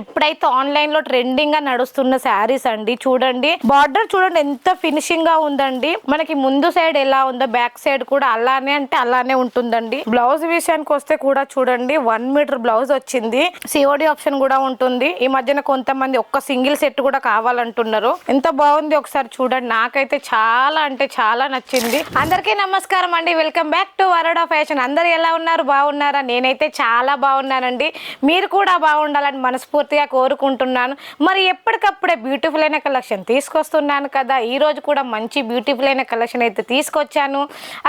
ఇప్పుడైతే ఆన్లైన్లో ట్రెండింగ్గా నడుస్తున్న శారీస్ అండి. చూడండి బార్డర్ చూడండి ఎంత ఫినిషింగ్గా ఉందండి. మనకి ముందు సైడ్ ఎలా ఉందో బ్యాక్ సైడ్ కూడా అలానే అంటే అలానే ఉంటుందండి. బ్లౌజ్ విషయానికి వస్తే కూడా చూడండి వన్ మీటర్ బ్లౌజ్ వచ్చింది. సిఓడి ఆప్షన్ కూడా ఉంటుంది. ఈ మధ్యన కొంతమంది ఒక్క సింగిల్ సెట్ కూడా కావాలంటున్నారు. ఎంత బాగుంది ఒకసారి చూడండి. నాకైతే చాలా అంటే చాలా నచ్చింది. అందరికీ నమస్కారం అండి. Welcome back to world of fashion అందరు ఎలా ఉన్నారు? బాగున్నారా? నేనైతే చాలా బాగున్నానండి. మీరు కూడా బాగుండాలని మనస్ఫూర్తిగా కోరుకుంటున్నాను. మరి ఎప్పటికప్పుడే బ్యూటిఫుల్ అయిన కలెక్షన్ తీసుకొస్తున్నాను కదా. ఈరోజు కూడా మంచి బ్యూటిఫుల్ అయిన కలెక్షన్ అయితే తీసుకొచ్చాను.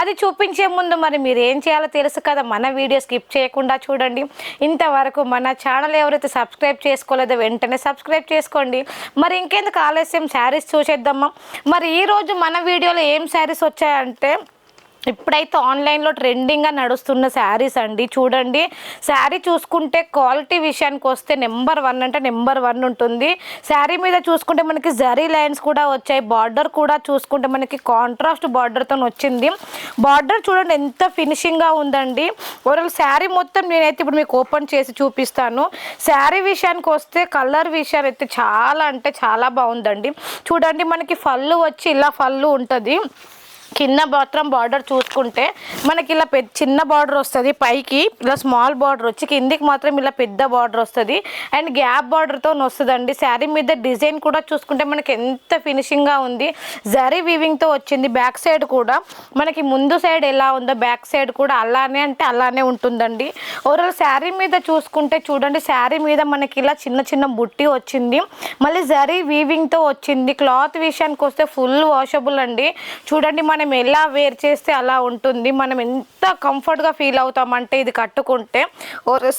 అది చూపించే ముందు మరి మీరు ఏం చేయాలో తెలుసు కదా. మన వీడియో స్కిప్ చేయకుండా చూడండి. ఇంతవరకు మన ఛానల్ ఎవరైతే సబ్స్క్రైబ్ చేసుకోలేదో వెంటనే సబ్స్క్రైబ్ చేసుకోండి. మరి ఇంకెందుకు ఆలస్యం? శారీస్ చూసేద్దామా? మరి ఈరోజు మన వీడియోలో ఏం శారీస్ వచ్చాయంటే ఇప్పుడైతే ఆన్లైన్లో ట్రెండింగ్గా నడుస్తున్న శారీస్ అండి. చూడండి శారీ చూసుకుంటే క్వాలిటీ విషయానికి వస్తే నెంబర్ వన్ అంటే నెంబర్ వన్ ఉంటుంది. శారీ మీద చూసుకుంటే మనకి జరీ లైన్స్ కూడా వచ్చాయి. బార్డర్ కూడా చూసుకుంటే మనకి కాంట్రాస్ట్ బార్డర్తో వచ్చింది. బార్డర్ చూడండి ఎంత ఫినిషింగ్గా ఉందండి. ఓవరాల్ శారీ మొత్తం నేనైతే ఇప్పుడు మీకు ఓపెన్ చేసి చూపిస్తాను. శారీ విషయానికి వస్తే కలర్ విషయాన్ని అయితే చాలా అంటే చాలా బాగుందండి. చూడండి మనకి ఫల్లు వచ్చి ఇలా ఫల్లు ఉంటుంది. కింద మాత్రం బార్డర్ చూసుకుంటే మనకి ఇలా పెద్ద చిన్న బార్డర్ వస్తుంది పైకి ఇలా స్మాల్ బార్డర్ వచ్చి కిందికి మాత్రం ఇలా పెద్ద బార్డర్ వస్తుంది. అండ్ గ్యాప్ బార్డర్తో వస్తుందండి శారీ మీద డిజైన్ కూడా చూసుకుంటే మనకి ఎంత ఫినిషింగ్గా ఉంది. జరీ వీవింగ్తో వచ్చింది. బ్యాక్ సైడ్ కూడా మనకి ముందు సైడ్ ఎలా ఉందో బ్యాక్ సైడ్ కూడా అలానే అంటే అలానే ఉంటుందండి. ఓవరాల్ శారీ మీద చూసుకుంటే చూడండి శారీ మీద మనకి ఇలా చిన్న చిన్న బుట్టి వచ్చింది. మళ్ళీ జరీ వీవింగ్తో వచ్చింది. క్లాత్ విషయానికి వస్తే ఫుల్ వాషబుల్ అండి. చూడండి మన మనం ఎలా వేర్ చేస్తే అలా ఉంటుంది మనం ఎంత కంఫర్ట్గా ఫీల్ అవుతామంటే ఇది కట్టుకుంటే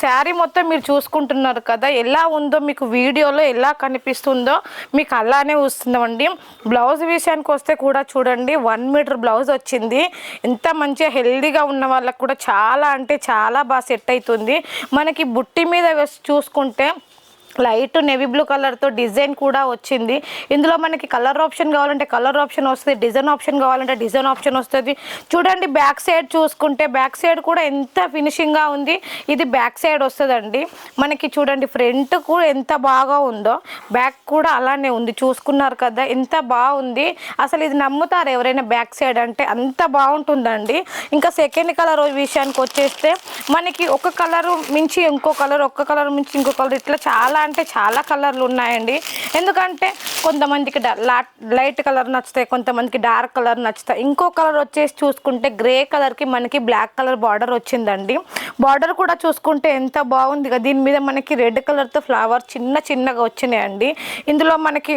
శారీ మొత్తం మీరు చూసుకుంటున్నారు కదా ఎలా ఉందో మీకు వీడియోలో ఎలా కనిపిస్తుందో మీకు అలానే వస్తుందండి. బ్లౌజ్ విషయానికి వస్తే కూడా చూడండి వన్ మీటర్ బ్లౌజ్ వచ్చింది. ఎంత మంచిగా హెల్దీగా ఉన్న వాళ్ళకు కూడా చాలా అంటే చాలా బాగా సెట్ అవుతుంది. మనకి బుట్టి మీద చూసుకుంటే లైట్ నెవీ బ్లూ కలర్తో డిజైన్ కూడా వచ్చింది. ఇందులో మనకి కలర్ ఆప్షన్ కావాలంటే కలర్ ఆప్షన్ వస్తుంది డిజైన్ ఆప్షన్ కావాలంటే డిజైన్ ఆప్షన్ వస్తుంది. చూడండి బ్యాక్ సైడ్ చూసుకుంటే బ్యాక్ సైడ్ కూడా ఎంత ఫినిషింగ్గా ఉంది ఇది బ్యాక్ సైడ్ వస్తుందండి. మనకి చూడండి ఫ్రంట్ కూడా ఎంత బాగా ఉందో బ్యాక్ కూడా అలానే ఉంది. చూసుకున్నారు కదా ఎంత బాగుంది. అసలు ఇది నమ్ముతారు ఎవరైనా బ్యాక్ సైడ్ అంటే? అంత బాగుంటుందండి. ఇంకా సెకండ్ కలర్ విషయానికి వచ్చేస్తే మనకి ఒక కలర్ మించి ఇంకో కలర్ ఒక్క కలర్ మించి ఇంకో కలర్ ఇట్లా చాలా అంటే చాలా కలర్లు ఉన్నాయండి. ఎందుకంటే కొంతమందికి లైట్ కలర్ నచ్చుతాయి కొంతమందికి డార్క్ కలర్ నచ్చుతాయి. ఇంకో కలర్ వచ్చేసి చూసుకుంటే గ్రే కలర్కి మనకి బ్లాక్ కలర్ బార్డర్ వచ్చిందండి. బార్డర్ కూడా చూసుకుంటే ఎంత బాగుంది దీని మీద మనకి రెడ్ కలర్తో ఫ్లవర్ చిన్న చిన్నగా వచ్చినాయండి. ఇందులో మనకి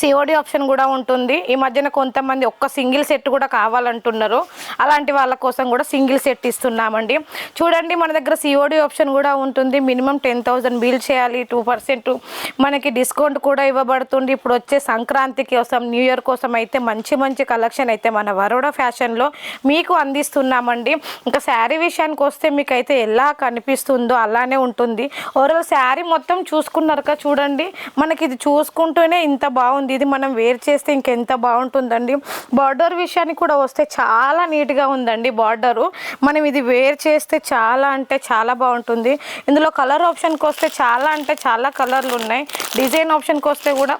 సిఓడి ఆప్షన్ కూడా ఉంటుంది. ఈ మధ్యన కొంతమంది ఒక్క సింగిల్ సెట్ కూడా కావాలంటున్నారు. అలాంటి వాళ్ళ కోసం కూడా సింగిల్ సెట్ ఇస్తున్నామండి. చూడండి మన దగ్గర సిఓడి ఆప్షన్ కూడా ఉంటుంది. మినిమం టెన్ థౌజండ్ బిల్ చేయాలి. టూ పర్సెంట్ మనకి డిస్కౌంట్ కూడా ఇవ్వబడుతుంది. ఇప్పుడు వచ్చే సంక్రాంతి కోసం న్యూ ఇయర్ కోసం అయితే మంచి మంచి కలెక్షన్ అయితే మన వరోడా ఫ్యాషన్లో మీకు అందిస్తున్నామండి. ఇంకా శారీ విషయానికి వస్తే మీకు అయితే ఎలా కనిపిస్తుందో అలానే ఉంటుంది. ఓవరాల్ శారీ మొత్తం చూసుకున్నారు చూడండి. మనకి ఇది చూసుకుంటూనే ఇంత బాగుంది. ఇది మనం వేర్ చేస్తే ఇంకెంత బాగుంటుందండి? బార్డర్ విషయానికి కూడా వస్తే చాలా నీట్గా ఉందండి బార్డరు మనం ఇది వేర్ చేస్తే చాలా అంటే చాలా బాగుంటుంది. ఇందులో కలర్ ఆప్షన్కి వస్తే చాలా అంటే చాలా కలర్లు ఉన్నాయి. డిజైన్ ఆప్షన్కి వస్తే కూడా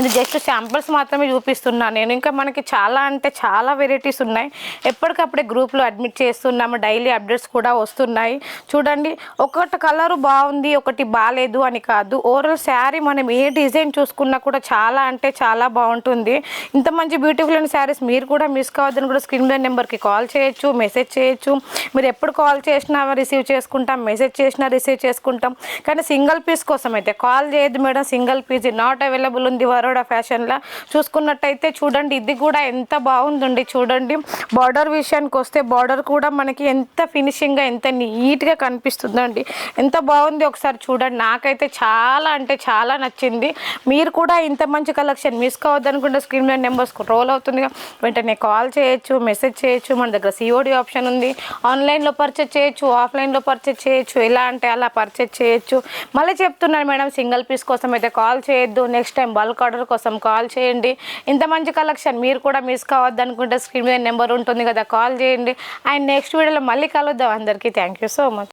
ఇది జస్ట్ శాంపిల్స్ మాత్రమే చూపిస్తున్నాను నేను ఇంకా మనకి చాలా అంటే చాలా వెరైటీస్ ఉన్నాయి. ఎప్పటికప్పుడే గ్రూప్లో అడ్మిట్ చేస్తున్నాము. డైలీ అప్డేట్స్ కూడా వస్తున్నాయి. చూడండి ఒకటి కలరు బాగుంది ఒకటి బాగాలేదు అని కాదు. ఓవరాల్ శారీ మనం ఏ డిజైన్ చూసుకున్నా కూడా చాలా అంటే చాలా బాగుంటుంది. ఇంత మంచి బ్యూటిఫుల్ అయిన శారీస్ మీరు కూడా మిస్ కావద్దని కూడా స్క్రీన్ మీద నెంబర్కి కాల్ చేయొచ్చు మెసేజ్ చేయొచ్చు. మీరు ఎప్పుడు కాల్ చేసినా రిసీవ్ చేసుకుంటాం మెసేజ్ చేసినా రిసీవ్ చేసుకుంటాం. కానీ సింగిల్ పీస్ కోసం అయితే కాల్ చేయొద్దు madam. Single piece not available ఉంది బరోడా ఫ్యాషన్లో చూసుకున్నట్టయితే చూడండి ఇది కూడా ఎంత బాగుందండి చూడండి. బార్డర్ విషయానికి వస్తే బార్డర్ కూడా మనకి ఎంత ఫినిషింగ్గా ఎంత నీట్గా కనిపిస్తుందండి. ఎంత బాగుంది ఒకసారి చూడండి. నాకైతే చాలా అంటే చాలా నచ్చింది. మీరు కూడా ఇంత మంచి కలెక్షన్ మిస్ కావద్దు అనుకుంటే స్క్రీన్ మీద నెంబర్స్ రోల్ అవుతుంది. వెంటనే కాల్ చేయొచ్చు మెసేజ్ చేయొచ్చు. మన దగ్గర సిఓడి ఆప్షన్ ఉంది. ఆన్లైన్లో పర్చేజ్ చేయొచ్చు ఆఫ్లైన్లో పర్చేజ్ చేయొచ్చు. ఎలా అంటే అలా పర్చేజ్ చేయొచ్చు. మళ్ళీ చెప్తున్నాను మేడం సింగిల్ పీస్ కోసం అయితే కాల్ చేయొద్దు నెక్స్ట్ టైం బల్క్ ఆర్డర్ కోసం కాల్ చేయండి. ఇంత మంచి కలెక్షన్ మీరు కూడా మిస్ కావద్దు అనుకుంటే స్క్రీన్ మీద నెంబర్ ఉంటుంది కదా కాల్ చేయండి. అండ్ నెక్స్ట్ వీడియోలో మళ్ళీ కలుద్దాం. అందరికీ థ్యాంక్ యూ సో మచ్.